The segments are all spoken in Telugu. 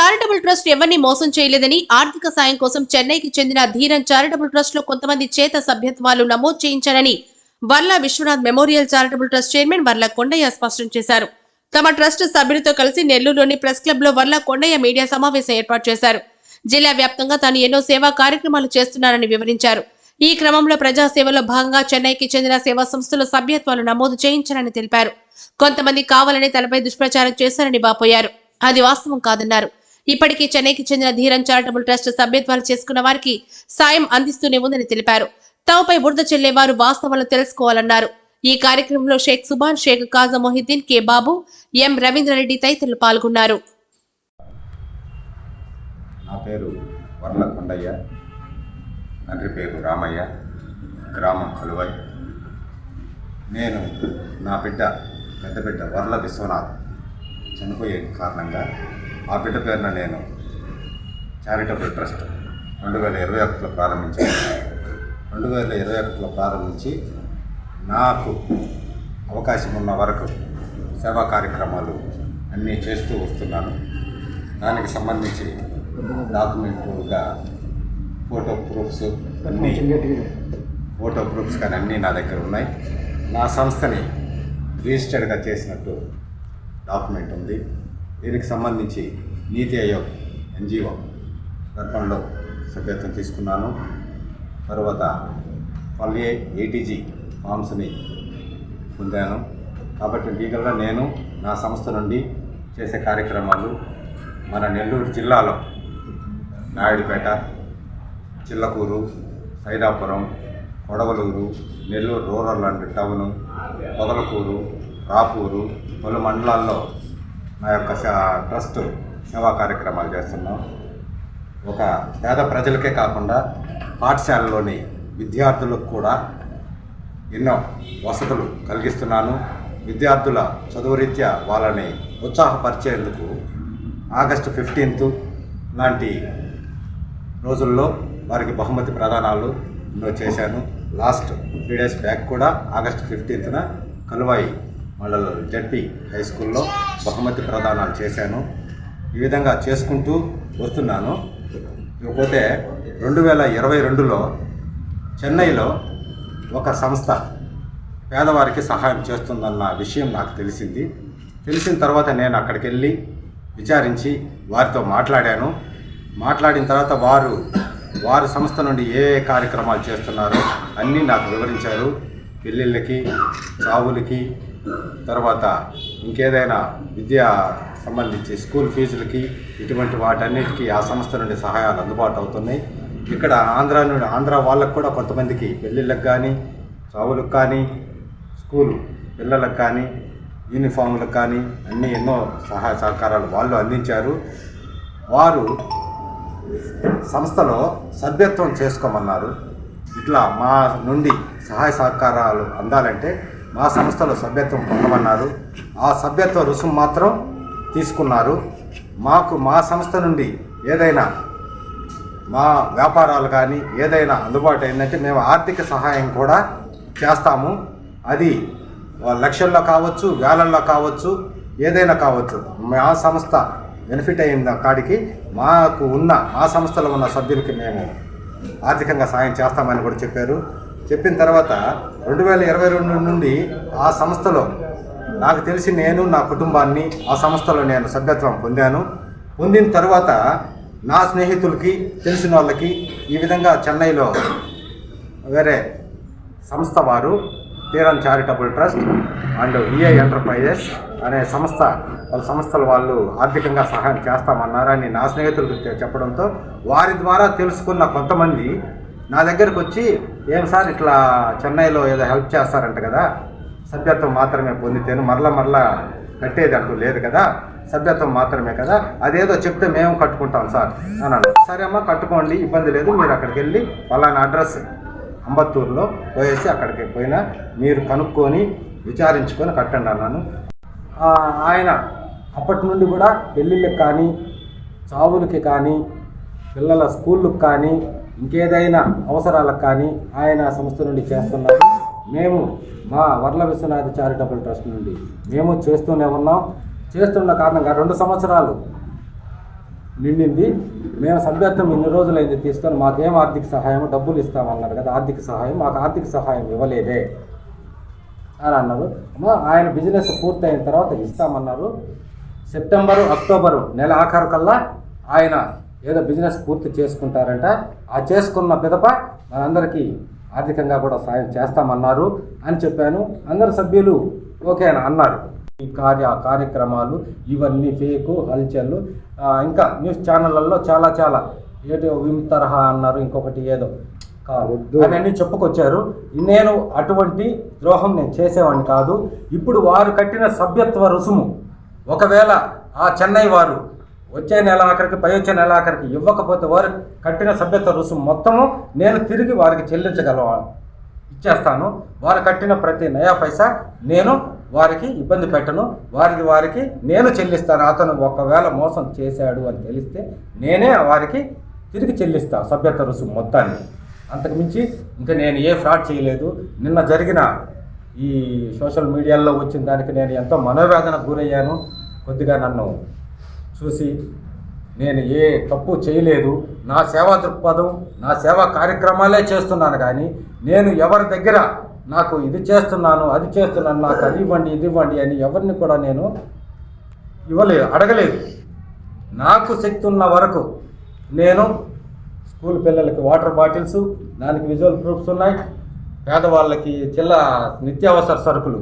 చారిటబుల్ ట్రస్ట్ ఎవరిని మోసం చేయలేదని ఆర్థిక సాయం కోసం చెన్నైకి చెందిన ధీరన్ చారిటబుల్ ట్రస్ట్లో కొంతమంది చేత సభ్యత్వాలు నమోదు చేయించారని Varla Vishwanath memorial charitable trust chairman Varla Kondaiah స్పష్టం చేశారు. తమ ట్రస్ట్ సభ్యులతో కలిసి నెల్లూరులోని ప్రెస్ క్లబ్లో వర్ల కొండయ్య మీడియా సమావేశం ఏర్పాటు చేశారు. జిల్లా వ్యాప్తంగా తాను ఎన్నో సేవా కార్యక్రమాలు చేస్తున్నారని వివరించారు. ఈ క్రమంలో ప్రజాసేవలో భాగంగా చెన్నైకి చెందిన సేవా సంస్థల సభ్యత్వాలు నమోదు చేయించారని తెలిపారు. కొంతమంది కావాలని తనపై దుష్ప్రచారం చేశారని బాపోయారు అది వాస్తవం కాదన్నారు. ఇప్పటికీ చెన్నైకి చెందిన ధీరం చారిటబుల్ ట్రస్ట్ సభ్యత్వాలు చేసుకున్న వారికి సాయం అందిస్తూనే ఉందని తెలిపారు. తమపై బురద చెల్లేవారు వాస్తవాలు తెలుసుకోవాలన్నారు. ఈ కార్యక్రమంలో షేక్ సుబాన్ షేక్ కాజా మొహిద్దీన్ కె బాబు ఎం రవీంద్రారెడ్డి తదితరులు పాల్గొన్నారు. నా పేరు వర్ల కొండయ్య. తండ్రి పేరు రామయ్య. గ్రామం కలువై. నేను నా బిడ్డ పెద్ద బిడ్డ వర్ల విశ్వనాథ్. చనిపోయే కారణంగా ఆ బిడ్డ పేరున నేను చారిటబుల్ ట్రస్ట్ రెండు వేల ఇరవై ఒకటిలో ప్రారంభించాను. రెండు వేల ఇరవై ఒకటిలో ప్రారంభించి నాకు అవకాశం ఉన్న వరకు సేవా కార్యక్రమాలు అన్నీ చేస్తూ వస్తున్నాను. దానికి సంబంధించి డాక్యుమెంట్గా ఫోటో ప్రూఫ్స్ అన్నీ ఫోటో ప్రూఫ్స్ కానీ అన్నీ నా దగ్గర ఉన్నాయి. నా సంస్థని రిజిస్టర్డ్గా చేసినట్టు డాక్యుమెంట్ ఉంది. దీనికి సంబంధించి నీతి ఆయోగ్ ఎన్జిఓ తరఫునలో సభ్యత్వం తీసుకున్నాను. తర్వాత పల్లె ఏటీజీ ఫామ్స్ని పొందాను. కాబట్టి లీగల్గా నేను నా సంస్థ నుండి చేసే కార్యక్రమాలు మన నెల్లూరు జిల్లాలో Naidupeta Chillakur Saidapuram Kodavalur Nellore rural and town Podalakur Rapur పలు మండలాల్లో నా యొక్క ట్రస్ట్ సేవా కార్యక్రమాలు చేస్తున్నాం. ఒక పేద ప్రజలకే కాకుండా పాఠశాలలోని విద్యార్థులకు కూడా ఎన్నో వసతులు కలిగిస్తున్నాను. విద్యార్థుల చదువు రీత్యా వాళ్ళని ఉత్సాహపరిచేందుకు ఆగస్టు ఫిఫ్టీన్త్ లాంటి రోజుల్లో వారికి బహుమతి ప్రదానాలు ఎన్నో చేశాను. లాస్ట్ త్రీ డేస్ బ్యాక్ కూడా ఆగస్టు ఫిఫ్టీన్త్న కలువాయి. మండల జడ్పీ హై స్కూల్లో బహుమతి ప్రదానాలు చేశాను. ఈ విధంగా చేసుకుంటూ వస్తున్నాను. ఇకపోతే రెండు వేల ఇరవై రెండులో చెన్నైలో ఒక సంస్థ పేదవారికి సహాయం చేస్తుందన్న విషయం నాకు తెలిసింది. తెలిసిన తర్వాత నేను అక్కడికి వెళ్ళి విచారించి వారితో మాట్లాడాను. మాట్లాడిన తర్వాత వారు వారి సంస్థ నుండి ఏ ఏ కార్యక్రమాలు చేస్తున్నారో అన్నీ నాకు వివరించారు. పెళ్ళిళ్ళకి చావులకి తర్వాత ఇంకేదైనా విద్యా సంబంధించి స్కూల్ ఫీజులకి ఇటువంటి వాటన్నిటికీ ఆ సంస్థ నుండి సహాయాలు అందుబాటు అవుతున్నాయి. ఇక్కడ ఆంధ్ర నుండి ఆంధ్ర వాళ్ళకు కూడా కొంతమందికి పెళ్ళిళ్ళకి కానీ చావులకు కానీ స్కూల్ పిల్లలకు కానీ యూనిఫామ్లకు కానీ అన్నీ ఎన్నో సహాయ సహకారాలు వాళ్ళు అందించారు. వారు సంస్థలో సభ్యత్వం చేసుకోమన్నారు. ఇట్లా మా నుండి సహాయ సహకారాలు అందాలంటే మా సంస్థలో సభ్యత్వం పొందమన్నారు. ఆ సభ్యత్వ రుసుము మాత్రం తీసుకున్నారు. మాకు మా సంస్థ నుండి ఏదైనా మా వ్యాపారాలు కానీ ఏదైనా అందుబాటు అయిందంటే మేము ఆర్థిక సహాయం కూడా చేస్తాము. అది లక్షల్లో కావచ్చు వేలల్లో కావచ్చు ఏదైనా కావచ్చు. మా సంస్థ బెనిఫిట్ అయిన కాడికి మాకు ఉన్న మా సంస్థలో ఉన్న సభ్యులకి మేము ఆర్థికంగా సాయం చేస్తామని కూడా చెప్పారు. చెప్పిన తర్వాత రెండు వేల ఇరవై రెండు నుండి ఆ సంస్థలో నాకు తెలిసి నేను నా కుటుంబాన్ని ఆ సంస్థలో నేను సభ్యత్వం పొందాను. పొందిన తర్వాత నా స్నేహితులకి తెలిసిన వాళ్ళకి ఈ విధంగా చెన్నైలో వేరే సంస్థ వారు Theeram charitable trust and EI enterprises అనే సంస్థ వాళ్ళ సంస్థల వాళ్ళు ఆర్థికంగా సహాయం చేస్తామన్నారని నా స్నేహితులకు చెప్పడంతో వారి ద్వారా తెలుసుకున్న కొంతమంది నా దగ్గరకు వచ్చి ఏం సార్ ఇట్లా చెన్నైలో ఏదో హెల్ప్ చేస్తారంట కదా సభ్యత్వం మాత్రమే పొందితేను మరలా మరలా కట్టేది అంటూ లేదు కదా సభ్యత్వం మాత్రమే కదా అదేదో చెప్తే మేము కట్టుకుంటాం సార్ అన్నాను సరే అమ్మ కట్టుకోండి ఇబ్బంది లేదు మీరు అక్కడికి వెళ్ళి పలానా అడ్రస్ అంబత్తూరులో పోయేసి అక్కడికి పోయినా మీరు కనుక్కొని విచారించుకొని కట్టండి అన్నాను. ఆయన అప్పటి నుండి కూడా పెళ్ళిళ్ళకి కానీ చావులకి కానీ పిల్లల స్కూళ్ళకి కానీ ఇంకేదైనా అవసరాలకు కానీ ఆయన సంస్థ నుండి చేస్తున్నారు మేము మా వర్ల విశ్వనాథ చారిటబుల్ ట్రస్ట్ నుండి మేము చేస్తూనే ఉన్నాం. చేస్తున్న కారణంగా రెండు సంవత్సరాలు నిండింది. మేము సభ్యత్వం ఇన్ని రోజులైంది తీసుకొని మాకేం ఆర్థిక సహాయం డబ్బులు ఇస్తామన్నారు కదా ఆర్థిక సహాయం. మాకు ఆర్థిక సహాయం ఇవ్వలేదే అని అన్నారు. అమ్మా ఆయన బిజినెస్ పూర్తయిన తర్వాత ఇస్తామన్నారు. సెప్టెంబరు అక్టోబరు నెల ఆఖరు కల్లా ఆయన ఏదో బిజినెస్ పూర్తి చేసుకుంటారంట. ఆ చేసుకున్న పిదప మనందరికీ ఆర్థికంగా కూడా సాయం చేస్తామన్నారు అని చెప్పాను. అందరు సభ్యులు ఓకే అని అన్నారు. ఈ కార్య కార్యక్రమాలు ఇవన్నీ ఫేకు హల్చల్ ఇంకా న్యూస్ ఛానళ్ళల్లో చాలా చాలా. ఏదో విమ్ తరహా అన్నారు ఇంకొకటి ఏదో. అవన్నీ చెప్పుకొచ్చారు. నేను అటువంటి ద్రోహం నేను చేసేవాడిని కాదు. ఇప్పుడు వారు కట్టిన సభ్యత్వ రుసుము. ఒకవేళ ఆ చెన్నై వారు వచ్చే నెల ఆఖరికి పై వచ్చే నెల ఆఖరికి ఇవ్వకపోతే వారు కట్టిన సభ్యత్వ రుసుము మొత్తము నేను తిరిగి వారికి చెల్లించగలవాను ఇచ్చేస్తాను. వారు కట్టిన ప్రతి నయా పైసా నేను వారికి ఇబ్బంది పెట్టను. వారికి వారికి నేను చెల్లిస్తాను. అతను ఒకవేళ మోసం చేశాడు అని తెలిస్తే నేనే వారికి తిరిగి చెల్లిస్తాను సభ్యత రుసుము మొత్తాన్ని. అంతకుమించి ఇంకా నేను ఏ ఫ్రాడ్ చేయలేదు. నిన్న జరిగిన ఈ సోషల్ మీడియాలో వచ్చిన దానికి నేను ఎంతో మనోవేదనకు గురయ్యాను. కొద్దిగా నన్ను చూసి నేను ఏ తప్పు చేయలేదు. నా సేవా దృక్పథం నా సేవా కార్యక్రమాలే చేస్తున్నాను కానీ నేను ఎవరి దగ్గర నాకు ఇది చేస్తున్నాను అది చేస్తున్నాను నాకు అది ఇవ్వండి ఇది ఇవ్వండి అని ఎవరిని కూడా నేను ఇవ్వలేదు అడగలేదు. నాకు శక్తి ఉన్న వరకు నేను స్కూల్ పిల్లలకి వాటర్ బాటిల్స్ దానికి విజువల్ ప్రూఫ్స్ ఉన్నాయి. పేదవాళ్ళకి చిల్ల నిత్యావసర సరుకులు.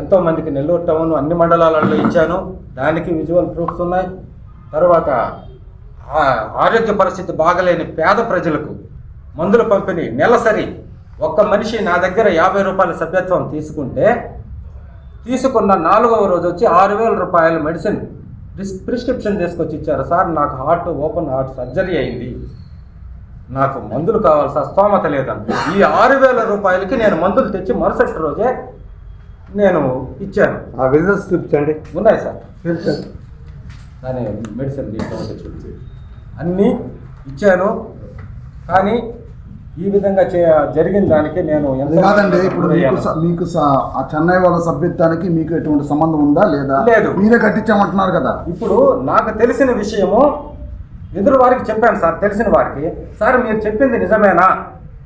ఎంతోమందికి నెల్లూరు టౌన్ అన్ని మండలాలలో ఇచ్చాను. దానికి విజువల్ ప్రూఫ్స్ ఉన్నాయి. తర్వాత ఆరోగ్య పరిస్థితి బాగలేని పేద ప్రజలకు మందుల పంపిణీ నెలసరి. ఒక్క మనిషి నా దగ్గర యాభై రూపాయల సభ్యత్వం తీసుకుంటే తీసుకున్న నాలుగవ రోజు వచ్చి ఆరు వేల రూపాయల మెడిసిన్ ప్రిస్- ప్రిస్క్రిప్షన్ తీసుకొచ్చి ఇచ్చారు. సార్ నాకు హార్ట్ ఓపెన్ హార్ట్ సర్జరీ అయింది. నాకు మందులు కావాలి సార్ స్తోమత లేదని ఈ ఆరు వేల రూపాయలకి నేను మందులు తెచ్చి మరుసటి రోజే నేను ఇచ్చాను. ఆ బిజినెస్ చూపించండి. ఉన్నాయి సార్. దాని మెడిసిన్ చూపించి అన్నీ ఇచ్చాను. కానీ ఈ విధంగా చే జరిగిన దానికి నేను కాదండి ఇప్పుడు మీకు మీకు ఆ చెన్నై వాళ్ళ సభ్యత్వానికి మీకు ఎటువంటి సంబంధం ఉందా లేదా? లేదు. మీరే కట్టించామంటున్నారు కదా. ఇప్పుడు నాకు తెలిసిన విషయము ఎదురు వారికి చెప్పాను సార్ తెలిసిన వారికి. సార్ మీరు చెప్పింది నిజమేనా?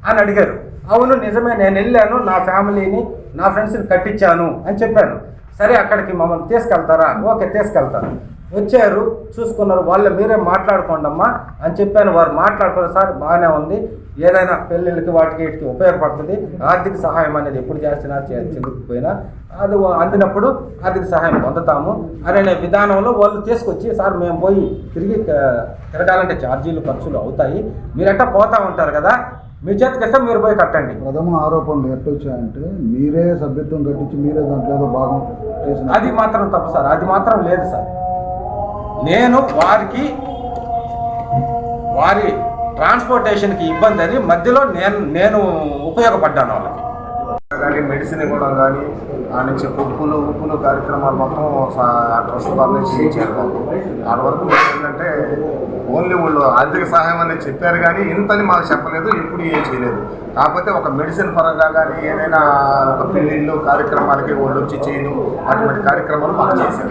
అని అడిగారు. అవును నిజమే. నేను వెళ్ళాను నా ఫ్యామిలీని నా ఫ్రెండ్స్ని కట్టించాను అని చెప్పాను. సరే అక్కడికి మమ్మల్ని తీసుకెళ్తారా? ఓకే తీసుకెళ్తాను. వచ్చారు చూసుకున్నారు వాళ్ళు మీరే మాట్లాడుకోండి అమ్మా అని చెప్పాను. వారు మాట్లాడుకున్నారు సార్ బాగానే ఉంది. ఏదైనా పెళ్ళిళ్ళకి వాటికి వీటికి ఉపయోగపడుతుంది. ఆర్థిక సహాయం అనేది ఎప్పుడు చేసినా చే- చెందుకుపోయినా అది అందినప్పుడు ఆర్థిక సహాయం పొందుతాము అనే విధానంలో వాళ్ళు తీసుకొచ్చి సార్ మేము పోయి తిరిగి తిరగాలంటే ఛార్జీలు ఖర్చులు అవుతాయి. మీరెట్టా పోతా ఉంటారు కదా? మీ చేతికి ఇస్తే మీరు పోయి కట్టండి. ప్రథమ ఆరోపణలు ఎట్టొచ్చాయంటే మీరే సభ్యత్వం కట్టించి మీరే దాంట్లో ఏదో భాగం చేసిన అది మాత్రం తప్పు సార్. అది మాత్రం లేదు సార్. నేను వారికి వారి ట్రాన్స్పోర్టేషన్కి ఇబ్బంది అని మధ్యలో నేను నేను ఉపయోగపడ్డాను వాళ్ళకి. కానీ మెడిసిన్ ఇవ్వడం కానీ ఆ నుంచి ఉప్పులు ఉప్పులు కార్యక్రమాలు మొత్తం స- ఆ ట్రస్ట్ వాళ్ళే చేయించారు మాకు. వరకు ఏంటంటే ఓన్లీ వాళ్ళు ఆర్థిక సహాయం అనేది చెప్పారు కానీ ఇంతని మాకు చెప్పలేదు ఎప్పుడు ఏం చేయలేదు. కాకపోతే ఒక మెడిసిన్ పరంగా కానీ ఏదైనా ఒక పెళ్ళిళ్ళు కార్యక్రమాలకి వాళ్ళు వచ్చి చేయడం అటువంటి కార్యక్రమాలు మాకు చేశారు.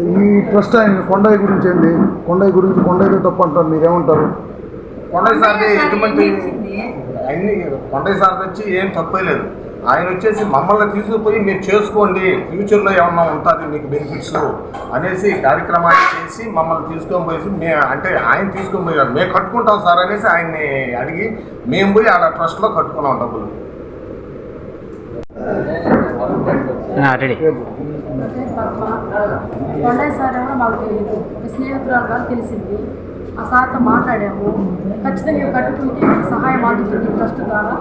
ఈ ట్రస్ట్ ఆయన కొండయ్య గురించి ఏంటి కొండయ్య గురించి కొండయ్యతో తప్పు అంటారు మీరేమంటారు? కొండయ్య సార్ది ఎటువంటి అన్ని కొండయ్య సార్ది వచ్చి ఏం తప్పలేదు ఆయన వచ్చేసి మమ్మల్ని తీసుకుపోయి మీరు చేసుకోండి ఫ్యూచర్లో ఏమన్నా ఉంటుంది మీకు బెనిఫిట్స్ అనేసి కార్యక్రమాన్ని చేసి మమ్మల్ని తీసుకొని పోయేసి మే అంటే ఆయన తీసుకొని పోయారు. మేము కట్టుకుంటాం సార్ అనేసి ఆయన్ని అడిగి మేము పోయి ఆడ ట్రస్ట్లో కట్టుకున్నాం డబ్బులు. రెడీ. కొండయ్య సార్ ఎవరో మాకు తెలియదు ఒక స్నేహితురాలు కాదు తెలిసింది. ఆ సార్తో మాట్లాడాము. ఖచ్చితంగా ఇవి కట్టుకుంటే సహాయం అందుతుంది ట్రస్ట్ ద్వారా.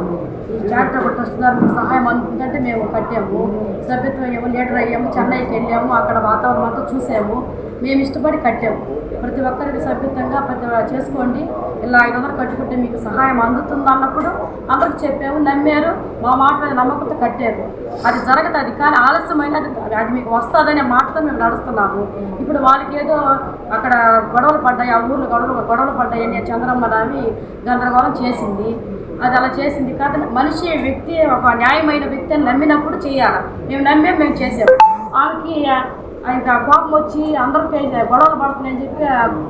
ఈ చారిటబుల్ ట్రస్ట్ ద్వారా మీకు సహాయం అందుతుందంటే మేము కట్టాము. సభ్యత్వం అయ్యాము లీడర్ అయ్యాము చెన్నైకి వెళ్ళాము. అక్కడ వాతావరణం అంతా చూసాము. మేము ఇష్టపడి కట్టాము. ప్రతి ఒక్కరికి సభ్యత్వంగా ప్రతి చేసుకోండి. ఇలా ఐదు వందలు కట్టుకుంటే మీకు సహాయం అందుతుంది అన్నప్పుడు అందరికి చెప్పాము నమ్మారు. మా మాట మీద నమ్మకంతో కట్టారు. అది జరగదు అది కానీ ఆలస్యమైనది అది మీకు వస్తుందనే మాటతో మేము నడుస్తున్నాము. ఇప్పుడు వాళ్ళకి ఏదో అక్కడ గొడవలు పడ్డాయి ఆ ఊర్లో గొడవలు గొడవలు పడ్డాయి అని చంద్రమ్మ నామి గందరగోళం చేసింది. అది అలా చేసింది కాదు. మనిషి వ్యక్తి ఒక న్యాయమైన వ్యక్తి అని నమ్మినప్పుడు చేయాలి. మేము నమ్మే మేము చేసాము ఆమెకి ఆయనకి ఆ కోపం వచ్చి అందరికీ గొడవలు పడుతున్నాయని చెప్పి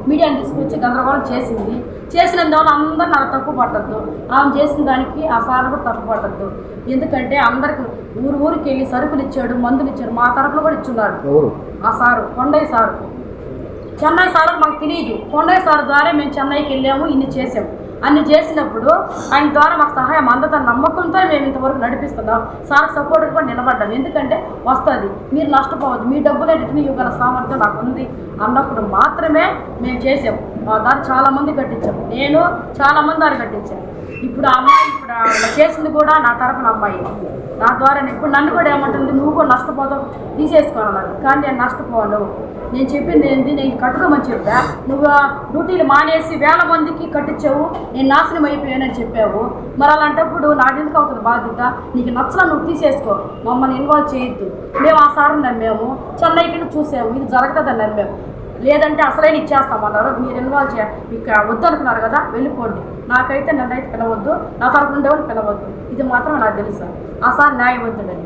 మీడియాని తీసుకొచ్చి గందరగోళం చేసింది. చేసినందువల్ల అందరు నాకు తప్పు పట్టద్దు. ఆమె చేసిన దానికి ఆ సార్ కూడా తప్పు పట్టద్దు. ఎందుకంటే అందరికి ఊరు ఊరికి వెళ్ళి సరుకులు ఇచ్చాడు మందులు ఇచ్చాడు మా తరపున కూడా ఇచ్చున్నాడు ఎవరు? ఆ sir Kondaiah sir. Chennai sir మాకు తెలియదు కొండయ్య సార్ ద్వారా మేము చెన్నైకి వెళ్ళాము ఇన్ని చేసాము. అన్ని చేసినప్పుడు ఆయన ద్వారా మాకు సహాయం అందత నమ్మకంతో మేము ఇంతవరకు నడిపిస్తున్నాం. సార్ సపోర్ట్ కూడా నిలబడ్డాం. ఎందుకంటే వస్తుంది. మీరు నష్టపోవద్దు. మీ డబ్బులు రిటర్న్ ఇవ్వగల సామర్థ్యం నాకు ఉంది అన్నప్పుడు మాత్రమే మేము చేసాము మా దారి చాలామంది కట్టించాం. కట్టించాము నేను చాలామంది దారి కట్టించాను. ఇప్పుడు ఆ అమ్మాయి ఇప్పుడు చేసింది కూడా నా తరపున అమ్మాయి. నా ద్వారా ఇప్పుడు నన్ను కూడా ఏమంటుంది? నువ్వు కూడా నష్టపోతావు. తీసేసుకోవాలి కానీ నేను నష్టపోను. నేను చెప్పింది ఏంటి నేను కట్టుకోమని చెప్పా. నువ్వు డ్యూటీలు మానేసి వేల మందికి కట్టించావు. నేను నాశనం అయిపోయానని చెప్పావు. మరి అలాంటప్పుడు నాకెందుకు అవుతుంది బాధ్యత? నీకు నచ్చలా నువ్వు తీసేసుకో. మమ్మల్ని ఇన్వాల్వ్ చేయొద్దు. మేము ఆ సార్ని నమ్మాము. చెన్నైకి చూసాము. ఇది జరగదని నమ్మాము. లేదంటే అసలైన ఇచ్చేస్తామన్నారు మీరు ఇన్వాల్వ్ చేయ మీకు వద్దనుకున్నారు కదా వెళ్ళిపోండి. నాకైతే నన్ను అయితే పిలవద్దు. నా తరపు ఉండేవాళ్ళు పిలవద్దు. ఇది మాత్రం నాకు తెలుసు. ఆ సార్ న్యాయవంతుడని.